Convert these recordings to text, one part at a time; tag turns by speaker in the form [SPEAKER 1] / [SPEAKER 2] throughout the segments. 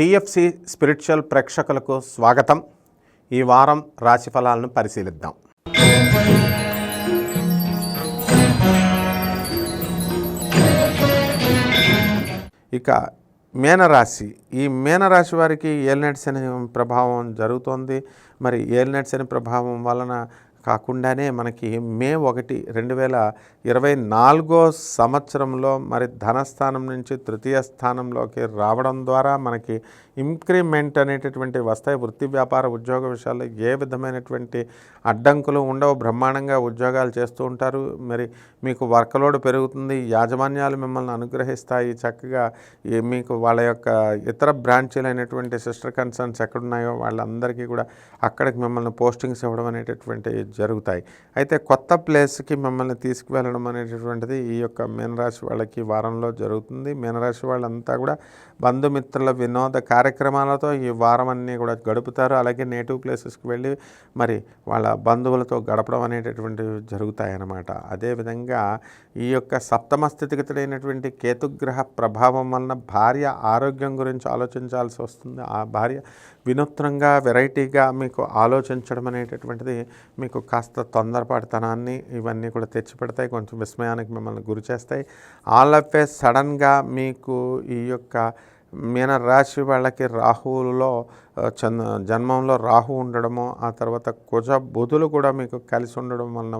[SPEAKER 1] TFC spiritual ప్రేక్షకులకు స్వాగతం. ఈ వారం రాశి ఫలాలను పరిశీలిద్దాం. ఇక మేనరాశి. ఈ మేనరాశి వారికి ఏలినట్స్ అనే ప్రభావం జరుగుతోంది. మరి ఏలినట్స్ అనే ప్రభావం వలన కాకుండానే మనకి మే ఒకటి రెండు వేల ఇరవై నాలుగో సంవత్సరంలో మరి ధనస్థానం నుంచి తృతీయ స్థానంలోకి రావడం ద్వారా మనకి ఇంక్రిమెంట్ అనేటటువంటి వస్తాయి. వృత్తి వ్యాపార ఉద్యోగ విషయాల్లో ఏ విధమైనటువంటి అడ్డంకులు ఉండవు. బ్రహ్మాండంగా ఉద్యోగాలు చేస్తూ ఉంటారు. మరి మీకు వర్క్లోడ్ పెరుగుతుంది. యాజమాన్యాలు మిమ్మల్ని అనుగ్రహిస్తాయి. చక్కగా మీకు వాళ్ళ యొక్క ఇతర బ్రాంచీలు అయినటువంటి సిస్టర్ కన్సర్న్స్ ఎక్కడున్నాయో వాళ్ళందరికీ కూడా అక్కడికి మిమ్మల్ని పోస్టింగ్స్ ఇవ్వడం అనేటటువంటి జరుగుతాయి. అయితే కొత్త ప్లేస్కి మిమ్మల్ని తీసుకువెళ్ళడం అనేటటువంటిది ఈ యొక్క మీనరాశి వాళ్ళకి వారంలో జరుగుతుంది. మీనరాశి వాళ్ళంతా కూడా బంధుమిత్రుల వినోద కార్యక్రమాలతో ఈ వారం అన్నీ కూడా గడుపుతారు. అలాగే నేటివ్ ప్లేసెస్కి వెళ్ళి మరి వాళ్ళ బంధువులతో గడపడం అనేటటువంటివి జరుగుతాయి అన్నమాట అదేవిధంగా ఈ యొక్క సప్తమ స్థితిగతుడైనటువంటి కేతుగ్రహ ప్రభావం వలన భార్య ఆరోగ్యం గురించి ఆలోచించాల్సి వస్తుంది. ఆ భార్య వినూత్నంగా వెరైటీగా మీకు ఆలోచించడం అనేటటువంటిది మీకు కాస్త తొందరపాటుతనాన్ని ఇవన్నీ కూడా తెచ్చిపెడతాయి. కొంచెం విస్మయానికి మిమ్మల్ని గురి చేస్తాయి. ఆల్ ఆఫ్ ఏ సడన్గా మీకు ఈ యొక్క మీన రాశి వాళ్ళకి రాహువులో చంద జన్మంలో రాహు ఉండడము ఆ తర్వాత కుజ బుధులు కూడా మీకు కలిసి ఉండడం వలన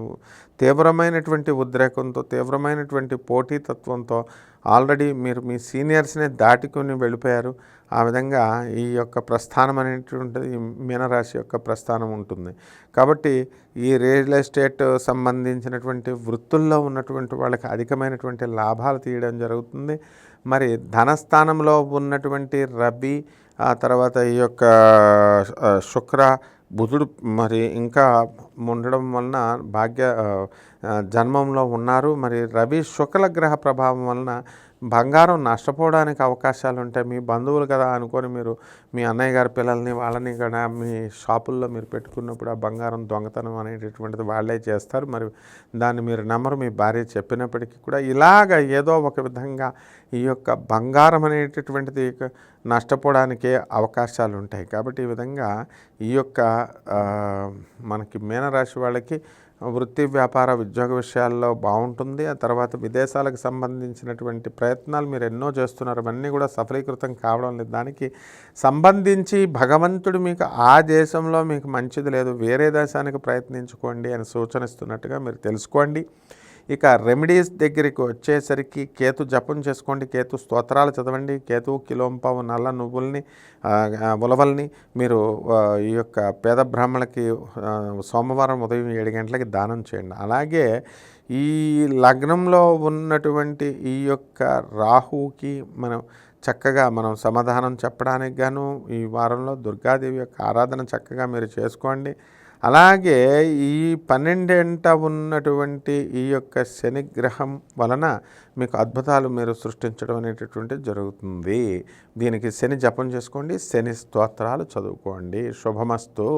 [SPEAKER 1] తీవ్రమైనటువంటి ఉద్రేకంతో తీవ్రమైనటువంటి పోటీతత్వంతో ఆల్రెడీ మీరు మీ సీనియర్స్ని దాటుకొని వెళ్ళిపోయారు. ఆ విధంగా ఈ యొక్క ప్రస్థానం అనేటువంటిది మీనరాశి యొక్క ప్రస్థానం ఉంటుంది. కాబట్టి ఈ రియల్ ఎస్టేట్ సంబంధించినటువంటి వృత్తుల్లో ఉన్నటువంటి వాళ్ళకి అధికమైనటువంటి లాభాలు తీయడం జరుగుతుంది. మరి ధనస్థానంలో ఉన్నటువంటి రబీ ఆ తర్వాత ఈ యొక్క శుక్ర బుధుడు మరి ఇంకా ఉండడం వలన భాగ్య జన్మంలో ఉన్నారు. మరి రవి శుక్ల గ్రహ ప్రభావం వలన బంగారం నష్టపోవడానికి అవకాశాలు ఉంటాయి మీ బంధువులు కదా అనుకొని మీరు మీ అన్నయ్య గారి పిల్లల్ని వాళ్ళని కూడా మీ షాపుల్లో మీరు పెట్టుకున్నప్పుడు ఆ బంగారం దొంగతనం అనేటటువంటిది వాళ్ళే చేస్తారు. మరి దాన్ని మీరు నమ్మరు. మీ భార్య చెప్పినప్పటికీ కూడా ఇలాగ ఏదో ఒక విధంగా ఈ యొక్క బంగారం అనేటటువంటిది నష్టపోవడానికే అవకాశాలు ఉంటాయి కాబట్టి ఈ విధంగా ఈ యొక్క మనకి మీనరాశి వాళ్ళకి వృత్తి వ్యాపార ఉద్యోగ విషయాల్లో బాగుంటుంది. ఆ తర్వాత విదేశాలకు సంబంధించినటువంటి ప్రయత్నాలు మీరు ఎన్నో చేస్తున్నారు. అవన్నీ కూడా సఫలీకృతం కావడం లేదు. దానికి సంబంధించి భగవంతుడు మీకు ఆ దేశంలో మీకు మంచిది లేదు. వేరే దేశానికి ప్రయత్నించుకోండి అని సూచనిస్తున్నట్టుగా మీరు తెలుసుకోండి. ఇక రెమెడీస్ దగ్గరికి వచ్చేసరికి కేతు జపం చేసుకోండి కేతు స్తోత్రాలు చదవండి కేతు కిలోంపావు నల్ల నువ్వుల్ని ఉలవల్ని మీరు ఈ యొక్క పేద బ్రాహ్మణులకి సోమవారం ఉదయం ఏడు గంటలకి దానం చేయండి. అలాగే ఈ లగ్నంలో ఉన్నటువంటి ఈ యొక్క రాహుకి మనం చక్కగా మనం సమాధానం చెప్పడానికి గాను ఈ వారంలో దుర్గాదేవి యొక్క ఆరాధన చక్కగా మీరు చేసుకోండి. అలాగే ఈ పన్నెండేంట ఉన్నటువంటి ఈ యొక్క శనిగ్రహం వలన మీకు అద్భుతాలు మీరు సృష్టించడం అనేటటువంటిది జరుగుతుంది. దీనికి శని జపం చేసుకోండి శని స్తోత్రాలు చదువుకోండి. శుభమస్తు.